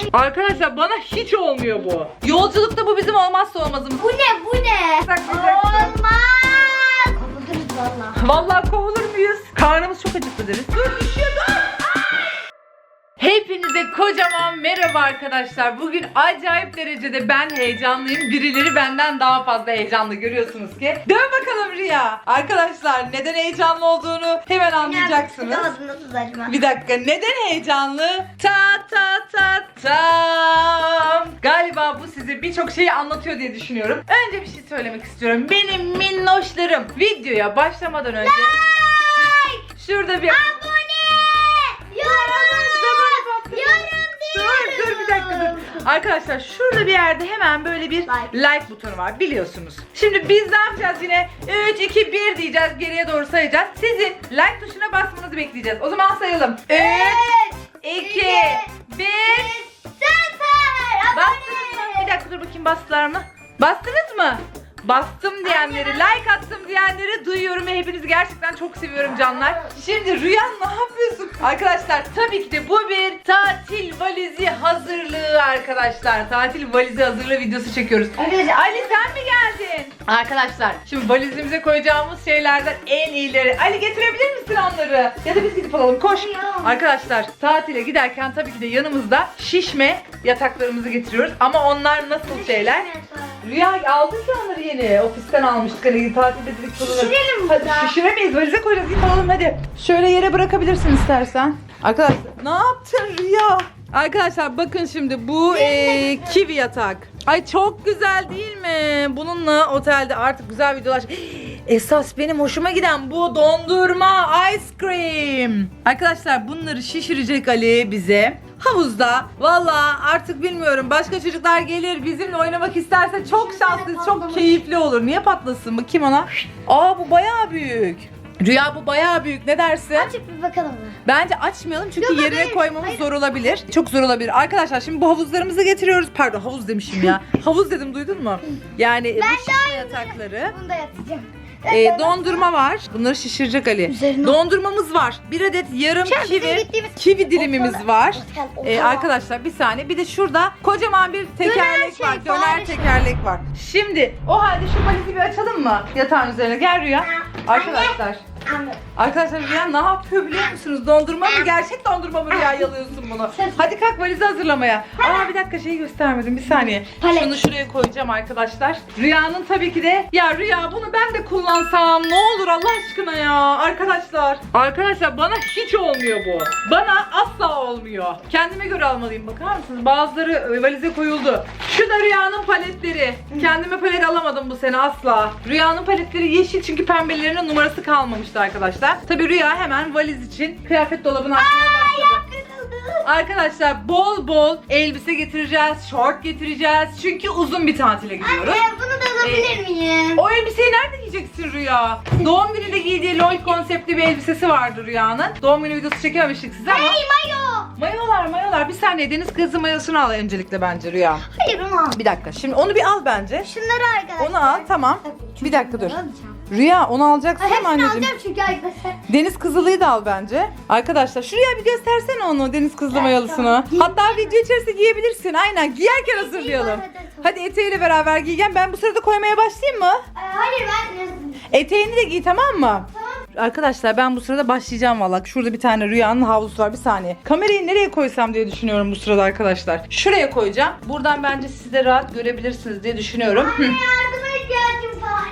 koş. Arkadaşlar bana hiç olmuyor bu. Yolculukta bu bizim olmazsa olmazımız. Bu ne bu ne? Olmaz. Kapatırız valla. Vallahi kovulur muyuz? Karnımız çok acıktı deriz. Dur düşüyor dur. Hepinize kocaman merhaba arkadaşlar. Bugün acayip derecede ben heyecanlıyım. Birileri benden daha fazla heyecanlı görüyorsunuz ki. Dön bakalım Riya. Arkadaşlar neden heyecanlı olduğunu hemen anlayacaksınız. Bir dakika neden heyecanlı? Ta ta ta tam. Galiba bu size birçok şeyi anlatıyor diye düşünüyorum. Önce bir şey söylemek istiyorum. Benim minnoşlarım videoya başlamadan önce şurada bir Abone. Yorum. Dur dur bir dakika dur. Arkadaşlar şurada bir yerde hemen böyle bir Like. like, butonu var biliyorsunuz. Şimdi biz ne yapacağız yine? 3, 2, 1 diyeceğiz geriye doğru sayacağız. Sizin like tuşuna basmanızı bekleyeceğiz. O zaman sayalım. 3, 2, 1. Sıfır. Bastınız mı? Bir dakika dur bakayım bastılar mı? Bastınız mı? Bastım diyenleri, like attım diyenleri duyuyorum ve hepinizi gerçekten çok seviyorum canlar. Şimdi Rüyan ne yapıyorsun? Arkadaşlar tabii ki de bu bir tatil valizi hazırlığı arkadaşlar. Tatil valizi hazırlığı videosu çekiyoruz. Arkadaşlar Ali sen mi geldin? Arkadaşlar şimdi valizimize koyacağımız şeylerden en iyileri. Ali getirebilir misin onları? Ya da biz gidip alalım koş. Arkadaşlar tatile giderken tabii ki de yanımızda şişme yataklarımızı getiriyoruz. Ama onlar nasıl şeyler? Rüya aldık ya onları yeni. Ofisten almıştık. Hani tatilde dedik kullanırız. Şişirelim Hadi burada. şişiremeyiz. Valize koyacağız. Git alalım hadi. Şöyle yere bırakabilirsin istersen. Arkadaşlar ne yaptın Rüya? Arkadaşlar bakın şimdi bu eee, kivi yatak. Ay çok güzel değil mi? Bununla otelde artık güzel videolar. Esas benim hoşuma giden bu dondurma ice cream. Arkadaşlar bunları şişirecek Ali bize. Havuzda valla artık bilmiyorum başka çocuklar gelir bizimle oynamak isterse çok şanslıyız çok keyifli olur. Niye patlasın bakayım ona. Aa bu bayağı büyük. Rüya bu bayağı büyük ne dersin? Açıp bir bakalım mı? Bence açmayalım çünkü Yok, yerine hayır, koymamız hayır. zor olabilir. Çok zor olabilir. Arkadaşlar şimdi bu havuzlarımızı getiriyoruz. Pardon havuz demişim ya. havuz dedim duydun mu? Yani bu şişme yatakları. Bunu da yatacağım. Ee, dondurma var. Bunları şişirecek Ali. Üzerine- Dondurmamız var. Bir adet yarım Şu an bizim kivi, gittiğimiz- kivi dilimimiz var. otel, otel. Ee, arkadaşlar bir saniye. Bir de şurada kocaman bir tekerlek şey, var. Döner fare şey. tekerlek var. Şimdi o halde şu valizi bir açalım mı? Yatağın üzerine. Gel Rüya. Arkadaşlar. Anladım. Arkadaşlar Rüya ne yapıyor biliyor musunuz? Dondurma mı? Gerçek dondurma mı Rüya yalıyorsun bunu? Hadi kalk valizi hazırlamaya. Aa bir dakika şeyi göstermedim bir saniye. Palet. Şunu şuraya koyacağım arkadaşlar. Rüya'nın tabii ki de ya Rüya bunu ben de kullansam ne olur Allah aşkına ya arkadaşlar. Arkadaşlar bana hiç olmuyor bu. Bana asla olmuyor. Kendime göre almalıyım bakar mısınız? Bazıları e, valize koyuldu. Şu da Rüya'nın paletleri. Kendime palet alamadım bu sene asla. Rüya'nın paletleri yeşil çünkü pembelerinin numarası kalmamıştı arkadaşlar. Tabii Rüya hemen valiz için kıyafet dolabını açmaya başladı. Arkadaşlar bol bol elbise getireceğiz, şort getireceğiz. Çünkü uzun bir tatile gidiyoruz. Anne bunu da alabilir miyim? O elbiseyi nerede giyeceksin Rüya? Doğum gününde giydiği LOL konseptli bir elbisesi vardı Rüya'nın. Doğum günü videosu çekememiştik size ama. Hey mayo. Mayolar mayolar. Bir saniye deniz kızı mayosunu al öncelikle bence Rüya. Hayır onu al. Bir dakika şimdi onu bir al bence. Şunları arkadaşlar. Onu al tamam. Tabii, Bir dakika dur. Rüya onu alacaksın ama Hepsini anneciğim. alacağım çünkü arkadaşlar. Deniz kızılıyı da al bence. Arkadaşlar şuraya bir göstersene onu deniz kızılı mayalısını. tamam. Hatta video içerisinde giyebilirsin. Aynen giyerken hazırlayalım. evet. Hadi eteğiyle beraber giyeceğim. Ben bu sırada koymaya başlayayım mı? Ee, hayır ben... Eteğini de giy tamam mı? Tamam. Arkadaşlar ben bu sırada başlayacağım valla. Şurada bir tane rüyanın havlusu var. Bir saniye. Kamerayı nereye koysam diye düşünüyorum bu sırada arkadaşlar. Şuraya koyacağım. Buradan bence siz de rahat görebilirsiniz diye düşünüyorum. Hı. Var.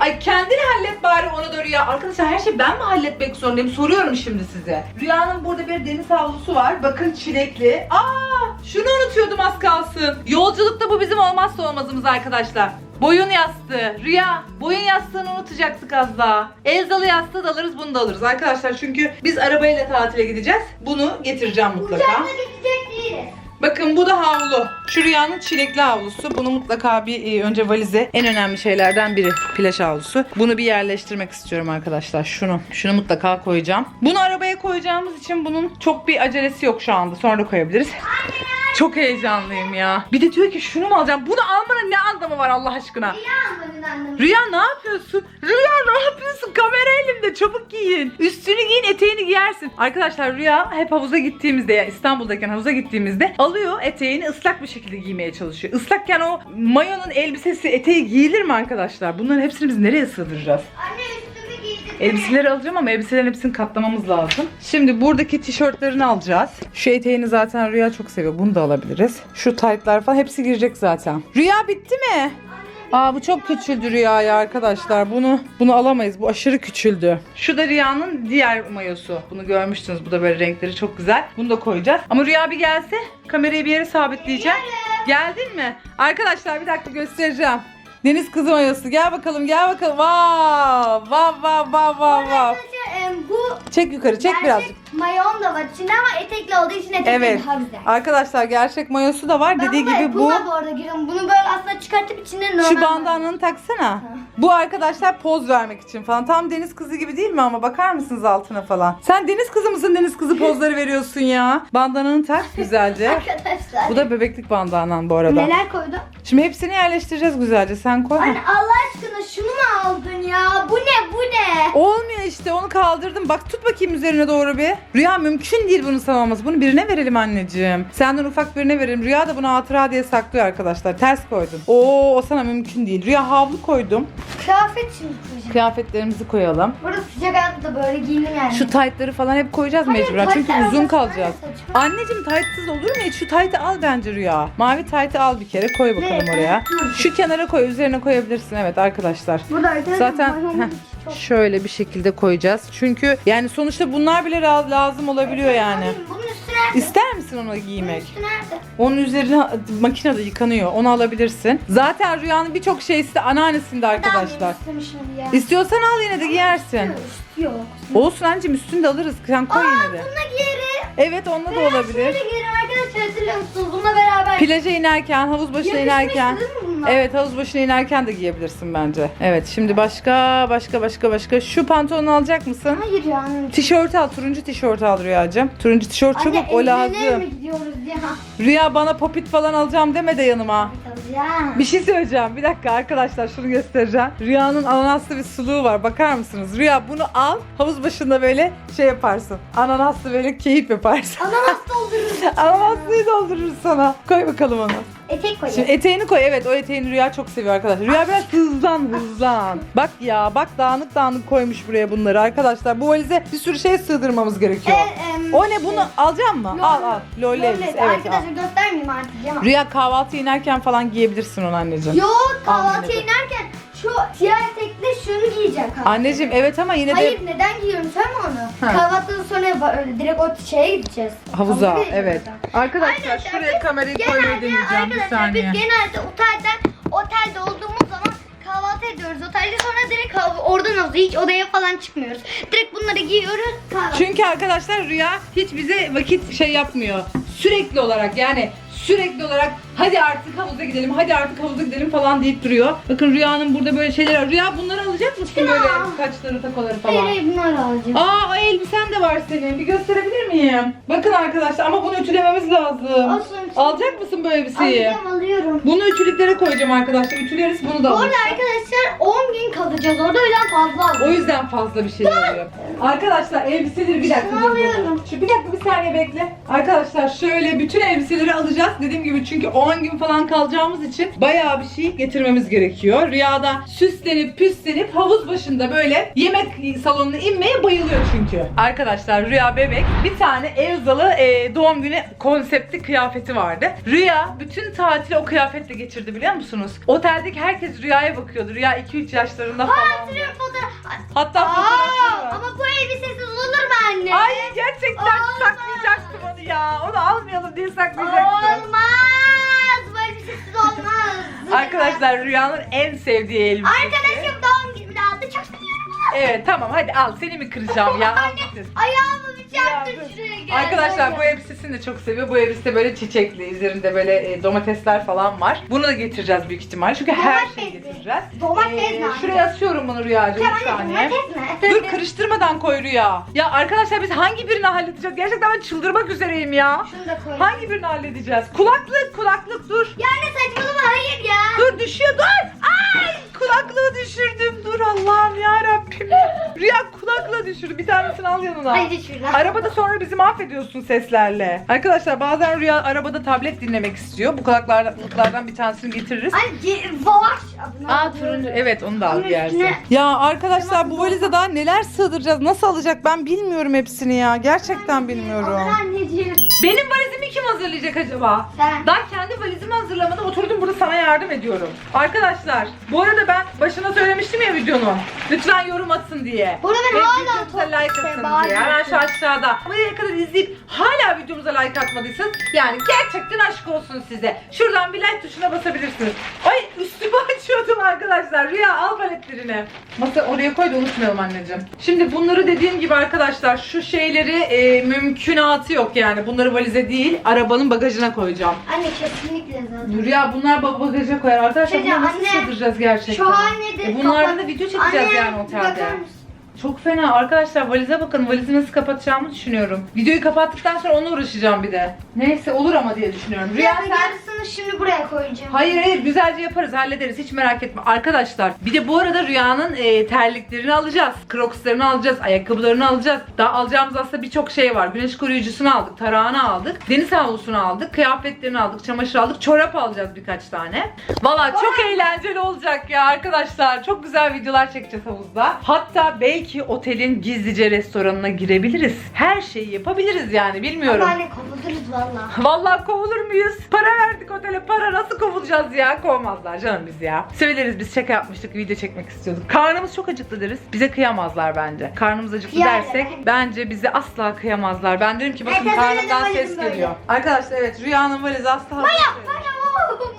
Ay kendini hallet bari onu da Rüya. Arkadaşlar her şeyi ben mi halletmek zorundayım? Soruyorum şimdi size. Rüyanın burada bir deniz havlusu var. Bakın çilekli. Aa, şunu unutuyordum az kalsın. Yolculukta bu bizim olmazsa olmazımız arkadaşlar. Boyun yastığı. Rüya, boyun yastığını unutacaktık az daha. Elzalı yastığı da alırız, bunu da alırız arkadaşlar. Çünkü biz arabayla tatile gideceğiz. Bunu getireceğim mutlaka. Uçakla gidecek değiliz. Bakın bu da havlu. Şu rüyanın çilekli havlusu. Bunu mutlaka bir e, önce valize en önemli şeylerden biri. Plaj havlusu. Bunu bir yerleştirmek istiyorum arkadaşlar. Şunu. Şunu mutlaka koyacağım. Bunu arabaya koyacağımız için bunun çok bir acelesi yok şu anda. Sonra koyabiliriz. Çok heyecanlıyım ya. Bir de diyor ki şunu mu alacağım? Bunu almanın ne anlamı var Allah aşkına? Niye sinirlendim. Rüya ne yapıyorsun? Rüya ne yapıyorsun? Kamera elimde çabuk giyin. Üstünü giyin eteğini giyersin. Arkadaşlar Rüya hep havuza gittiğimizde yani İstanbul'dayken havuza gittiğimizde alıyor eteğini ıslak bir şekilde giymeye çalışıyor. Islakken o mayonun elbisesi eteği giyilir mi arkadaşlar? Bunların hepsini biz nereye sığdıracağız? Anne üstümü giydim. Elbiseleri alacağım ama elbiselerin hepsini katlamamız lazım. Şimdi buradaki tişörtlerini alacağız. Şu eteğini zaten Rüya çok seviyor. Bunu da alabiliriz. Şu taytlar falan hepsi girecek zaten. Rüya bitti mi? Aa bu çok küçüldü Rüya'ya arkadaşlar. Bunu bunu alamayız. Bu aşırı küçüldü. Şu da Rüya'nın diğer mayosu. Bunu görmüştünüz. Bu da böyle renkleri çok güzel. Bunu da koyacağız. Ama Rüya bir gelse kamerayı bir yere sabitleyeceğim. Geldin mi? Arkadaşlar bir dakika göstereceğim. Deniz kızı mayosu. Gel bakalım gel bakalım. Vav vav vav vav vav vav. Çek yukarı çek gerçek birazcık. mayon da var içinde ama etekli olduğu için etekli Evet. daha güzel. Arkadaşlar gerçek mayosu da var. Ben Dediği gibi bu. Apple'la bu arada giriyorum. Bunu böyle aslında çıkartıp içine normal. Şu bandananı taksana. Bu arkadaşlar poz vermek için falan. Tam deniz kızı gibi değil mi ama bakar mısınız altına falan. Sen deniz kızı mısın deniz kızı pozları veriyorsun ya. Bandananı tak güzelce. Arkadaşlar. Bu da bebeklik bandanan bu arada. Neler koydum? Şimdi hepsini yerleştireceğiz güzelce. Sen koy. Anne Allah aşkına şunu mu aldın ya? Bu ne bu ne? Olmuyor işte onu kaldırdım. Bak tut bakayım üzerine doğru bir. Rüya mümkün değil bunu savunması. Bunu birine verelim anneciğim. Senden ufak birine verelim. Rüya da bunu hatıra diye saklıyor arkadaşlar. Ters koydum. Oo o sana mümkün değil. Rüya havlu koydum. Kıyafet şimdi koyacağım. Kıyafetlerimizi koyalım. Burada sıcak hayatta böyle giyindim yani. Şu taytları falan hep koyacağız Hayır, mecburen. Çünkü uzun kalacağız. Saçma. Anneciğim taytsız olur mu hiç? Şu taytı al bence Rüya. Mavi taytı al bir kere koy bakalım oraya. Şu kenara koy. Üzerine koyabilirsin. Evet arkadaşlar. Burada arkadaşlar Zaten heh, çok- şöyle bir şekilde koyacağız. Çünkü yani sonuçta bunlar bile ra- lazım olabiliyor yani. Bunun? İster misin onu giymek? nerede? Onun üzerine makinede yıkanıyor. Onu alabilirsin. Zaten Rüya'nın birçok şeysi de anneannesinde arkadaşlar. Ya. İstiyorsan al yine de giyersin. Üstü yok. Olsun anneciğim üstünü de alırız. Sen koy yine de. bununla giyerim. Evet onunla da olabilir. Şöyle giyerim arkadaşlar hatırlıyor musunuz? Bununla beraber. Plaja inerken, havuz başına Yakışmıştı inerken. değil mi bunlar? Evet havuz başına inerken de giyebilirsin bence. Evet şimdi başka başka başka başka. Şu pantolonu alacak mısın? Hayır yani. Tişört al, turuncu tişört al Rüyacığım. Turuncu tişört çabuk Anne, o lazım. mi gidiyoruz ya? Rüya bana popit falan alacağım deme de yanıma. Ya. Bir şey söyleyeceğim. Bir dakika arkadaşlar şunu göstereceğim. Rüya'nın ananaslı bir suluğu var. Bakar mısınız? Rüya bunu al. Havuz başında böyle şey yaparsın. Ananaslı böyle keyif yaparsın. Ananas doldururuz. Ananaslıyı doldururuz sana. Koy bakalım onu. Etek koyalım. Şimdi eteğini koy. Evet o eteğini Rüya çok seviyor arkadaşlar. Rüya biraz hızlan hızlan. Bak ya bak dağınık dağınık koymuş buraya bunları arkadaşlar. Bu valize bir sürü şey sığdırmamız gerekiyor. E, em, O ne şey, bunu alacak mı? Al al. Lol Lolli. elbise. Evet al. Arkadaşlar göstermeyeyim artık ya. Rüya kahvaltı inerken falan giyebilirsin onu anneciğim. Yok Anladım. inerken şu siyah etekle şunu giyeceğim kahvaltıya. Anneciğim evet ama yine de Hayır neden giyiyorum mi onu? Ha. Kahvaltıdan sonra ba- öyle direkt o şeye gideceğiz. havuza Havuza evet. Arkadaşlar Arkadaşlar, şuraya biz kamerayı koymayı Genelde deneyeceğim bir arkadaşlar saniye. biz genelde otelden otelde olduğumuz zaman kahvaltı ediyoruz. Otelde sonra direkt hav- oradan havuza hiç odaya falan çıkmıyoruz. Direkt bunları giyiyoruz kahvaltı. Çünkü arkadaşlar Rüya hiç bize vakit şey yapmıyor. Sürekli olarak yani sürekli olarak hadi artık havuza gidelim, hadi artık havuza gidelim falan deyip duruyor. Bakın Rüya'nın burada böyle şeyler var. Rüya bunları alacak mısın Ya. böyle saçları takoları falan? hayır bunları alacağım. Aa o elbisen de var senin. Bir gösterebilir miyim? Bakın arkadaşlar ama bunu ütülememiz lazım. Olsun. Alacak mısın bu elbiseyi? Alacağım alıyorum. Bunu ütülüklere koyacağım arkadaşlar. Ütüleriz bunu da alırız. arada arkadaşlar 10 gün kalacağız orada o yüzden fazla O aldım. yüzden fazla bir şey oluyor. Arkadaşlar elbiseleri bir dakika. Şunu alıyorum. Şu bir dakika bir saniye bekle. Arkadaşlar şöyle bütün elbiseleri alacağız. Dediğim gibi çünkü 10 gün falan kalacağımız için bayağı bir şey getirmemiz gerekiyor. Rüyada süslenip püslenip havuz başında böyle yemek salonuna inmeye bayılıyor çünkü. Arkadaşlar Rüya bebek bir tane Elzalı e, doğum günü konseptli kıyafeti vardı. Rüya bütün tatili o kıyafetle geçirdi biliyor musunuz? Oteldeki herkes Rüya'ya bakıyordu. Rüya 2-3 yaşlarında falan. Hatırlıyorum fotoğraf. Hatta var. ama bu elbisesiz olur mu anne? Ay gerçekten Olmaz. saklayacaktım onu ya. Onu almayalım diye saklayacaktım. Olmaz. Arkadaşlar Rüya'nın en sevdiği elbise. Arkadaşım doğum günümde aldı. Çok seviyorum. Evet tamam hadi al seni mi kıracağım ya? Al Anne ayağımı Ya, dur. şuraya gel. Arkadaşlar bu elbisesini de çok seviyor. Bu elbise böyle çiçekli. Üzerinde böyle e, domatesler falan var. Bunu da getireceğiz büyük ihtimal. Çünkü her Domates şeyi mi? getireceğiz. Domates Ee, mi anne? Şuraya asıyorum bunu Rüyacığım bir Tamam saniye. domates mi? Dur karıştırmadan koy Rüya. Ya arkadaşlar biz hangi birini halledeceğiz? Gerçekten ben çıldırmak üzereyim ya. Şunu da koy. Hangi birini halledeceğiz? Kulaklık, kulaklık dur. Ya anne saçmalama hayır ya. Dur düşüyor dur. Ay! Kulaklığı düşürdüm. Dur Allah'ım ya Rabbim. Rüya kulaklığı düşürdü. Bir tanesini al yanına. Haydi şuradan. Arabada sonra bizi mahvediyorsun seslerle. Arkadaşlar bazen Rüya arabada tablet dinlemek istiyor. Bu kulaklardan, kulaklardan bir tanesini getiririz. Ay ge- Vavaş adına. Aa turuncu. Evet onu da al bir yersin. üstüne- Ya arkadaşlar bu valize daha neler sığdıracağız? Nasıl alacak? Ben bilmiyorum hepsini ya. Gerçekten bilmiyorum. Alır anneciğim. Benim valizimi kim hazırlayacak acaba? Sen. Daha kendi valizimi hazırlamadan oturdum burada sana yardım ediyorum. Arkadaşlar bu arada ben başına söylemiştim ya videonun. Lütfen yorum atın diye. Bu arada ben Ve hala videomuza like işte, atın bağırıyorum. diye. Hemen şu aşağıda. Buraya kadar izleyip hala videomuza like atmadıysanız yani gerçekten aşk olsun size. Şuradan bir like tuşuna basabilirsiniz. Ay üstümü açıyordum arkadaşlar. Rüya al paletlerini. Masa oraya koy da unutmayalım anneciğim. Şimdi bunları dediğim gibi arkadaşlar şu şeyleri e, mümkünatı yok yani. Bunları valize değil arabanın bagajına koyacağım. Anne kesinlikle zaten. Rüya bunlar bag- bagaja koyar. Arkadaşlar Şey bunları nasıl anne, sığdıracağız gerçekten? Şu halde E, bunlardan da video çekeceğiz yani otelde. bakar mısın? Çok fena. Arkadaşlar valize bakın. Valizi nasıl kapatacağımı düşünüyorum. Videoyu kapattıktan sonra onunla uğraşacağım bir de. Neyse olur ama diye düşünüyorum. Rüya Ya sen... yarısını şimdi buraya koyacağım. Hayır hayır güzelce yaparız hallederiz hiç merak etme. Arkadaşlar bir de bu arada Rüya'nın e, terliklerini alacağız. Crocs'larını alacağız. Ayakkabılarını alacağız. Daha alacağımız aslında birçok şey var. Güneş koruyucusunu aldık. Tarağını aldık. Deniz havlusunu aldık. Kıyafetlerini aldık. Çamaşır aldık. Çorap alacağız birkaç tane. Valla çok eğlenceli olacak ya arkadaşlar. Çok güzel videolar çekeceğiz havuzda. Hatta belki otelin gizlice restoranına girebiliriz. Her şeyi yapabiliriz yani bilmiyorum. Ama anne kovuluruz valla. Vallahi kovulur muyuz? Para verdik otele para nasıl kovulacağız ya? Kovmazlar canım biz ya. Söyleriz biz şaka yapmıştık video çekmek istiyorduk. Karnımız çok acıktı deriz. Bize kıyamazlar bence. Karnımız acıktı Yani. dersek bence bize asla kıyamazlar. Ben derim ki bakın Evet, karnımdan ses valizim böyle. geliyor. Arkadaşlar evet Rüya'nın valizi asla hazır. değil.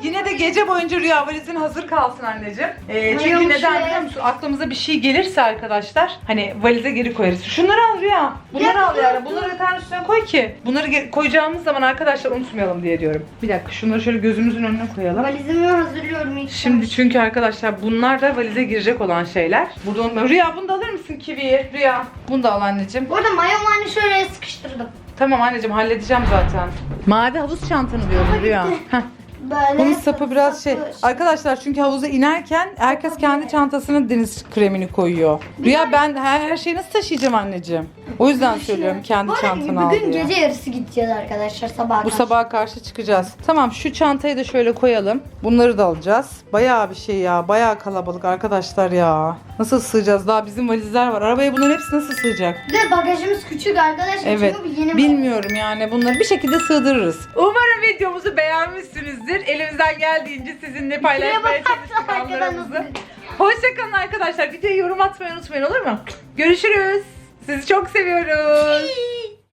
Yine de gece boyunca Rüya valizin hazır kalsın anneciğim. Ee, çünkü Mayomu neden biliyor musun? Aklımıza bir şey gelirse arkadaşlar hani valize geri koyarız. Şunları al Rüya. Bunları Ya, al yani. dur. Bunları yatağın üstüne koy ki. Bunları ge- koyacağımız zaman arkadaşlar unutmayalım diye diyorum. Bir dakika şunları şöyle gözümüzün önüne koyalım. Valizimi hazırlıyorum ilk Şimdi çünkü arkadaşlar bunlar da valize girecek olan şeyler. Burada unutmayalım. Rüya bunu da alır mısın kiviyi? Rüya bunu da al anneciğim. Bu arada mayomu hani şöyle sıkıştırdım. Tamam anneciğim halledeceğim zaten. Mavi havuz çantanı diyorum Rüya. Heh. Böyle Bunun sapı biraz şey. Arkadaşlar çünkü havuza inerken herkes Sapı kendi çantasına deniz kremini koyuyor. Rüya ben her, her şeyi nasıl taşıyacağım anneciğim? O yüzden söylüyorum kendi Bu arada çantanı al Bugün diye. gece yarısı gideceğiz arkadaşlar sabah Bu sabaha karşı çıkacağız. Tamam şu çantayı da şöyle koyalım. Bunları da alacağız. Bayağı bir şey ya. Bayağı kalabalık arkadaşlar ya. Nasıl sığacağız? Daha bizim valizler var. Arabaya bunların hepsi nasıl sığacak? Bir de bagajımız küçük arkadaşlar. Evet. Çünkü bu yeni Bilmiyorum yani bunları bir şekilde sığdırırız. Umarım videomuzu beğenmişsinizdir. Elimizden geldiğince sizinle paylaşmaya çalıştık anlarımızı. Hoşçakalın arkadaşlar. Videoya yorum atmayı unutmayın olur mu? Görüşürüz. Sizi çok seviyoruz.